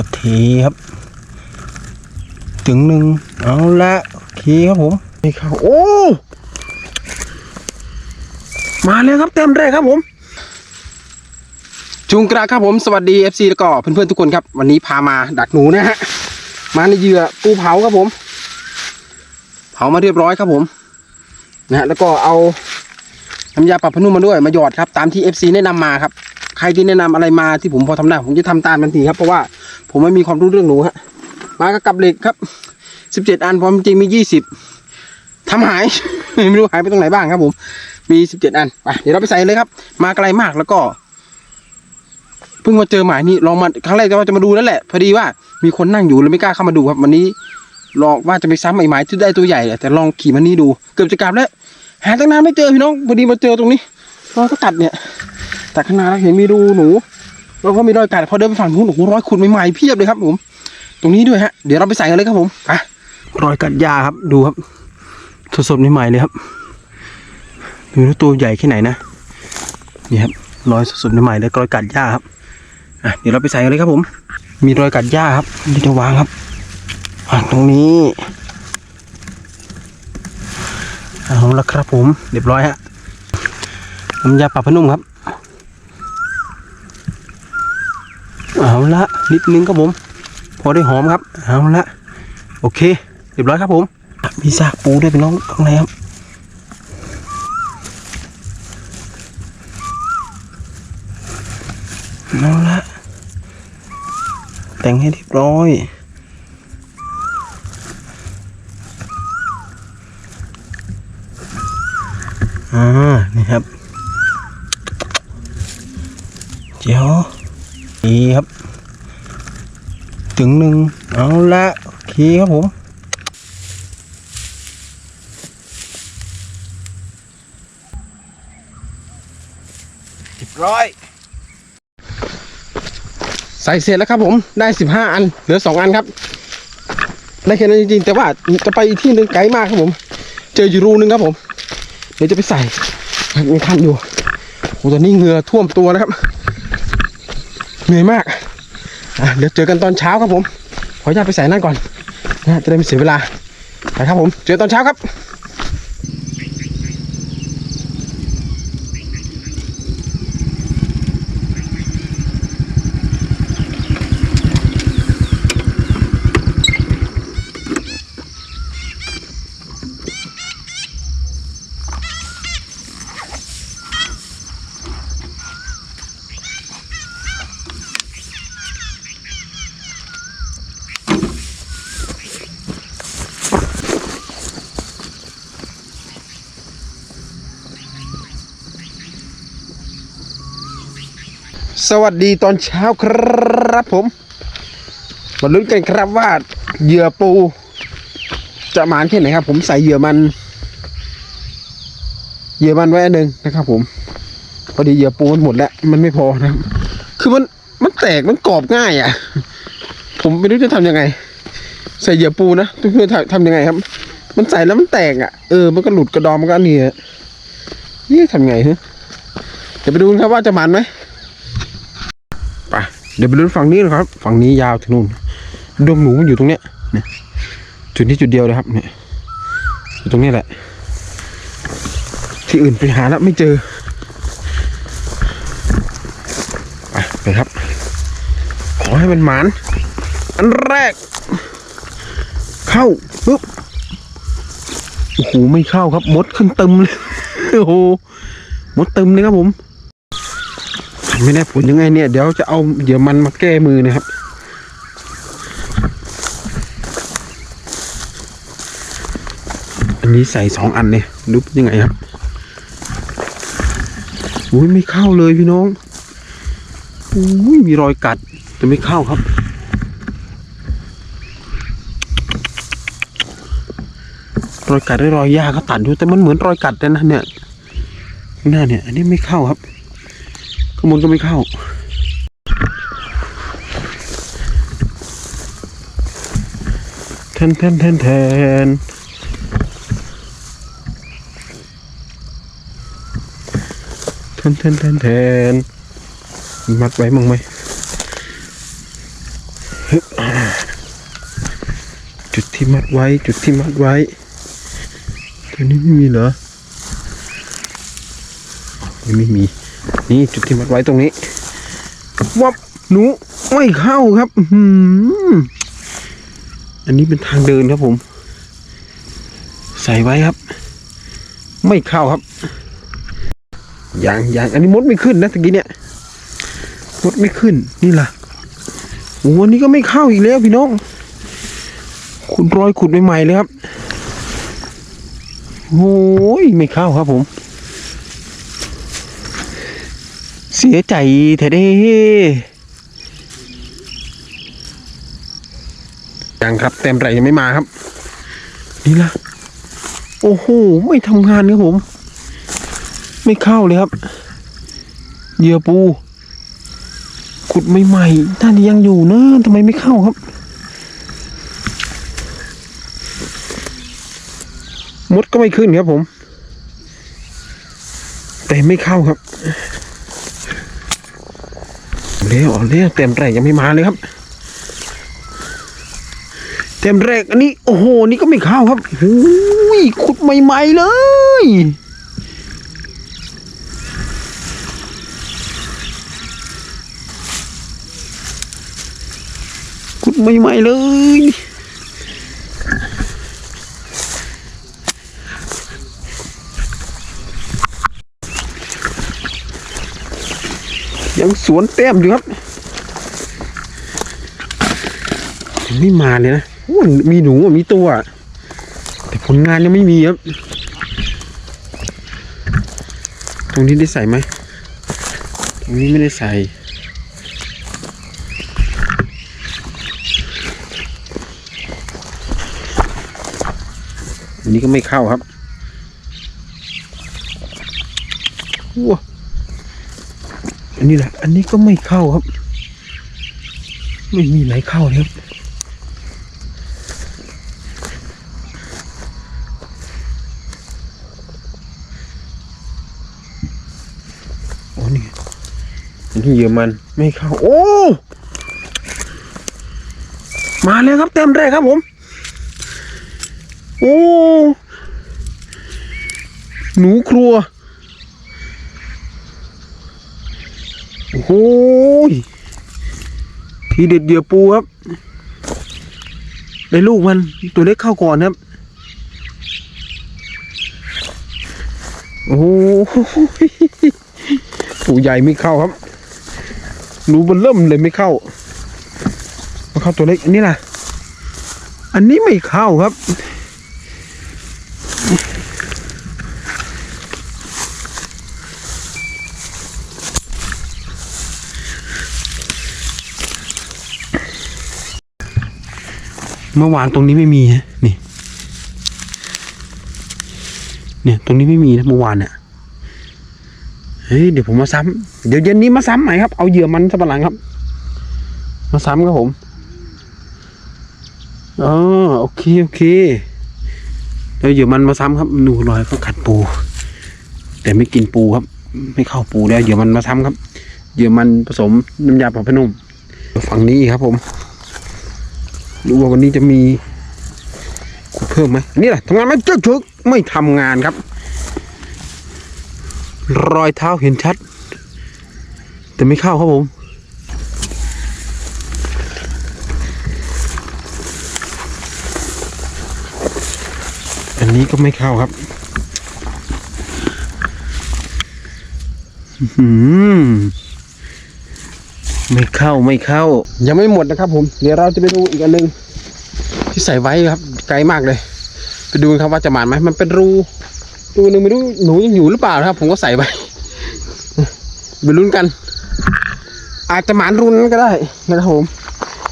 ปะเทครับ ถึงหนึ่งเอาละโอเคครับผมนี่ครับโอ้มาเลยครับเต็มแรกครับผมจุงกระครับผมสวัสดี FC แล้วก็เพื่อนๆทุกคนครับ วันนี้พามาดักหนูนะฮะมาในเหยื่อปูเผาครับผม เผามาเรียบร้อยครับผมนะฮะแล้วก็เอาน้ำยาปรับผ้านุ่มมาด้วยมาหยอดครับตามที่ FC แนะนำมาครับ ใครที่แนะนำอะไรมาที่ผมพอทำได้ผมจะทำตามทันทีครับเพราะว่า ผมไม่มีความรู้เรื่องหนูฮะมากับกับเหล็กครับสิบเจ็ดอันความจริงมียี่สิบทำหาย ไม่รู้หายไปตรงไหนบ้างครับ ผม มีสิบเจ็ดอันไปเดี๋ยวเราไปใส่เลยครับ มาไกลมากแล้วก็เพิ่งมาเจอหมายนี้ลองมาครั้งแรกจะว่าจะมาดูนั่นแหละ พอดีว่ามีคนนั่งอยู่เลยไม่กล้าเข้ามาดูครับวันนี้ลองว่าจะไปซ้ำไอ้หมายที่ได้ตัวใหญ่แต่ลองขี่มันนี่ดู เกือบจะกลับแล้วหาตั้งนานไม่เจอพี่น้องพอดีมาเจอตรงนี้รอยก็กัดเนี่ยแต่ข้างหน้าเราเห็นมีรูหนู แล้วก็มีรอยกัดพอเดินไปฝั่งนู้นโอ้โหรอยขุดใหม่ๆเพียบเลยครับผม ตรงนี้ด้วยฮะเดี๋ยวเราไปใส่กันเลยครับผมไปรอยกัดยาครับดูครับสดๆใหม่ๆเลยครับดูว่าตัวใหญ่แค่ไหนนะนี่ครับรอยสดๆใหม่ๆเลยรอยกัดยาครับอะเดี๋ยวเราไปใส่กันเลยครับผม มีรอยกัดหญ้าครับนี่จะวางครับวางตรงนี้เอาละครับผมเรียบร้อยฮะน้ำยาปรับผ้านุ่มครับ เอาละนิดนึงครับผม พอได้หอมครับ เอาละโอเคเรียบร้อยครับผม มีซากปูด้วยเป็นน้องข้างในครับเอาละแต่งให้เรียบร้อยอ่านี่ครับ เจียว ดีครับ ถึงหนึ่งเอาละโอเคครับผมเรียบร้อยใส่เสร็จแล้วครับผมได้สิบห้าอัน เหลือสองอันครับ ได้แค่นั้นจริงๆ แต่ว่าจะไปอีกที่หนึ่งไกลมากครับผม เจออยู่รูนึงครับผม เดี๋ยวจะไปใส่ยังทันอยู่โอ้ตอนนี้เหงื่อท่วมตัวแล้วครับ เหนื่อยมากเดี๋ยวเจอกันตอนเช้าครับผม ขออนุญาตไปใส่นั่นก่อนนะจะได้ไม่เสียเวลาไปครับผม เจอตอนเช้าครับ สวัสดีตอนเช้าครับผม มาลุ้นกันครับว่าเหยื่อปู จะหมานแค่ไหนครับ ผมใส่เหยื่อมัน เหยื่อมันไว้อันหนึ่งนะครับ ผมพอดีเหยื่อปูมันหมดแล้ว มันไม่พอนะคือมันมันแตกมันกรอบง่ายอะ ผมไม่รู้จะทำยังไง ใส่เหยื่อปูนะเพื่อนๆทำยังไงครับ มันใส่แล้วมันแตกอะเออมันก็หลุดกระดองมันก็เนี่ฮะนี่ทำไงฮะเดี๋ยวไปดูครับว่าจะหมันไหม เดี๋ยวไปดูฝั่งนี้นะครับ ฝั่งนี้ยาวถึงนู่นดงหนูมันอยู่ตรงเนี้ยเนี่ยจุดนี้จุดเดียวเลยครับเนี่ยอยู่ตรงนี้แหละ ที่อื่นไปหาแล้วไม่เจอไปไปครับ ขอให้มันหมาน อันแรก เข้าปุ๊บโอ้โหไม่เข้าครับมดขึ้นเต็มเลยโอ้โหมดเต็มเลยครับผม ไม่ได้ผลยังไงเนี่ย เดี๋ยวจะเอาเดี๋ยวมันมาแก้มือนะครับ อันนี้ใส่สองอันเนี่ยรูปยังไงครับอุ้ยไม่เข้าเลยพี่น้องอุ้ยมีรอยกัดแต่ไม่เข้าครับรอยกัดได้รอยยาก็ตัดอยู่แต่มันเหมือนรอยกัดเลยนะเนี่ยข้างหน้าเนี่ย อันนี้ไม่เข้าครับ ข้างบนก็ไม่เข้า แทนแทนแทนแทนแทนแทนแทนแทนมัดไว้มั้งไหมจุดที่มัดไว้ จุดที่มัดไว้ ตัวนี้ไม่มีเหรอยังไม่มี นี่จุดที่มัดไว้ตรงนี้วับหนูไม่เข้าครับอือันนี้เป็นทางเดินครับผม ใส่ไว้ครับ ไม่เข้าครับอย่างอย่างอันนี้มดไม่ขึ้นนะตะกี้เนี่ยมดไม่ขึ้นนี่ล่ะโอ้อันนี้ก็ไม่เข้าอีกแล้วพี่น้องขุดรอยขุดใหม่ๆเลยครับโอ้ยไม่เข้าครับผม เสียใจแท้เด้ยังครับเต็มไรยังไม่มาครับ นี่ล่ะโอ้โห ไม่ทำงานครับผม ไม่เข้าเลยครับเหยื่อปู ขุดใหม่ๆท่านยังอยู่นะทำไมไม่เข้าครับ มดก็ไม่ขึ้นครับผม แต่ไม่เข้าครับ เร็วเอาเร็วเต็มแรกยังไม่มาเลยครับ เต็มแรกอันนี้โอ้โหนี่ก็ไม่เข้าครับหูยขุดใหม่ๆเลยขุดใหม่ๆเลย สวนแต้มอยู่ครับไม่มาเลยนะโอ้มีหนูมีตัว แต่ผลงานยังไม่มีครับ ตรงนี้ได้ใส่ไหมตรงนี้ไม่ได้ใส่อันนี้ก็ไม่เข้าครับว้า อันนี้แหละ อันนี้ก็ไม่เข้าครับ ไม่มีไหนเข้าเลยครับโอ้นี่อันนี้เยอรมันไม่เข้า โอ้มาแล้วครับเต็มแรกครับผม โอ้ หนูครัว โอ้โหยทีเด็ดเหยื่อปูครับได้ลูกมันตัวเล็กเข้าก่อนครับ โอ้โหตัวใหญ่ไม่เข้าครับหนูมันเริ่มเลยไม่เข้ามาเข้าตัวเล็กอันนี้ล่ะ อันนี้ไม่เข้าครับ เมื่อวานตรงนี้ไม่มีฮะนี่ เนี่ย ตรงนี้ไม่มีนะเมื่อวานเนี่ยเฮ้ยเดี๋ยวผมมาซ้ำเดี๋ยวเย็นนี้มาซ้ำใหม่ครับ เอาเหยื่อมันสับปะหลังครับ มาซ้ำครับผมอ๋อโอเคโอเคเดี๋ยวเหยื่อมันมาซ้ำครับหนูลอยก็ขัดปู แต่ไม่กินปูครับ ไม่เข้าปูแล้วเหยื่อมันมาซ้ำครับเหยื่อมันผสมน้ำยาปรับผ้านุ่มฝั่งนี้ครับผม ดูว่าวันนี้จะมีขุดเพิ่มไหมอันนี่แหละทำงานไม่เจ๊กชึกไม่ทำงานครับ รอยเท้าเห็นชัด แต่ไม่เข้าครับผมอันนี้ก็ไม่เข้าครับอื้อหือ ไม่เข้าไม่เข้า ยังไม่หมดนะครับ ผมเดี๋ยวเราจะไปดูอีกอันหนึ่งที่ใส่ไว้ครับ ไกลมากเลย ไปดูครับว่าจะหมานไหมมันเป็นรูรูหนึ่งไม่รู้หนูยังอยู่หรือเปล่านะครับ ผมก็ใส่ไว้ไปลุ้นกัน อาจจะหมานรูนั้นก็ได้นะครับผม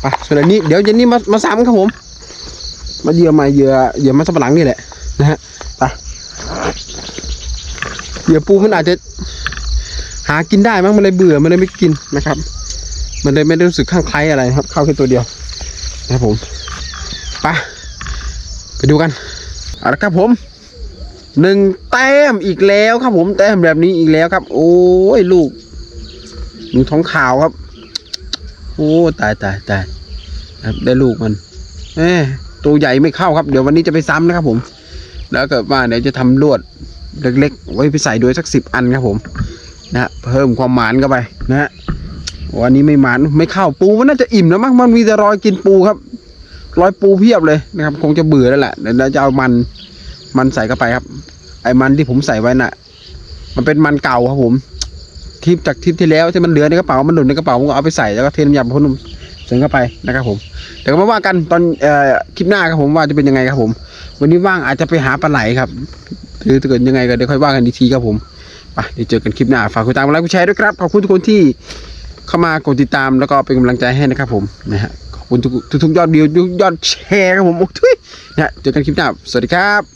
ไปส่วนอันนี้เดี๋ยวเย็นนี้มามาซ้ำครับผม มาเยื่อมาเยื่อเยื่อมาสับปหลังนี่แหละนะฮะไปเยื่อปูมันอาจจะหากินได้มั้งมันเลยเบื่อมันเลยไม่กินนะครับ มันเลยไม่ได้รู้สึกข้างใคล้ายอะไรครับ เข้าแค่ตัวเดียวนะครับผมไปไปดูกันเอาละครับผมหนึ่งแต้มอีกแล้วครับผมแต้มแบบนี้อีกแล้วครับ โอ้ยลูกหนูท้องขาวครับ โอ้ตายตายตายครับได้ลูกมันเอ้ตัวใหญ่ไม่เข้าครับ เดี๋ยววันนี้จะไปซ้ำนะครับผม แล้วเกิดว่าเดี๋ยวจะทำลวดเล็กๆ ไว้ไปใส่ด้วยสักสิบอันครับผมนะฮะเพิ่มความหมานเข้าไปนะฮะ วันนี้ไม่หมานไม่เข้าปูมันน่าจะอิ่มแล้วมั้งมันมีแต่รอยกินปูครับรอยปูเพียบเลยนะครับ คงจะเบื่อแล้วแหละเดี๋ยวเราจะเอามันมันใส่เข้าไปครับ ไอ้มันที่ผมใส่ไว้น่ะ มันเป็นมันเก่าครับผมทิปจากทิปที่แล้วที่มันเหลือในกระเป๋ามันหล่นในกระเป๋าผมก็เอาไปใส่แล้วก็เทน้ำยาพ่นนมใส่เข้าไปนะครับ ผมเดี๋ยวก็มาว่ากันตอนเอ่อคลิปหน้าครับผมว่าจะเป็นยังไงครับผม วันนี้ว่างอาจจะไปหาปลาไหลครับหรือถ้าเกิดยังไงก็เดี๋ยวค่อยว่ากันอีกทีครับผมไปเดี๋ยวเจอกันคลิปหน้าฝากกดติดตามไลค์กดแชร์ด้วยครับขอบคุณทุกคนที่ เข้ามากดติดตามแล้วก็เป็นกำลังใจให้นะครับผมนะฮะขอบคุณทุกทุกยอดวิวยอดแชร์ครับผมโอ้ยนะฮะเจอกันคลิปหน้าสวัสดีครับ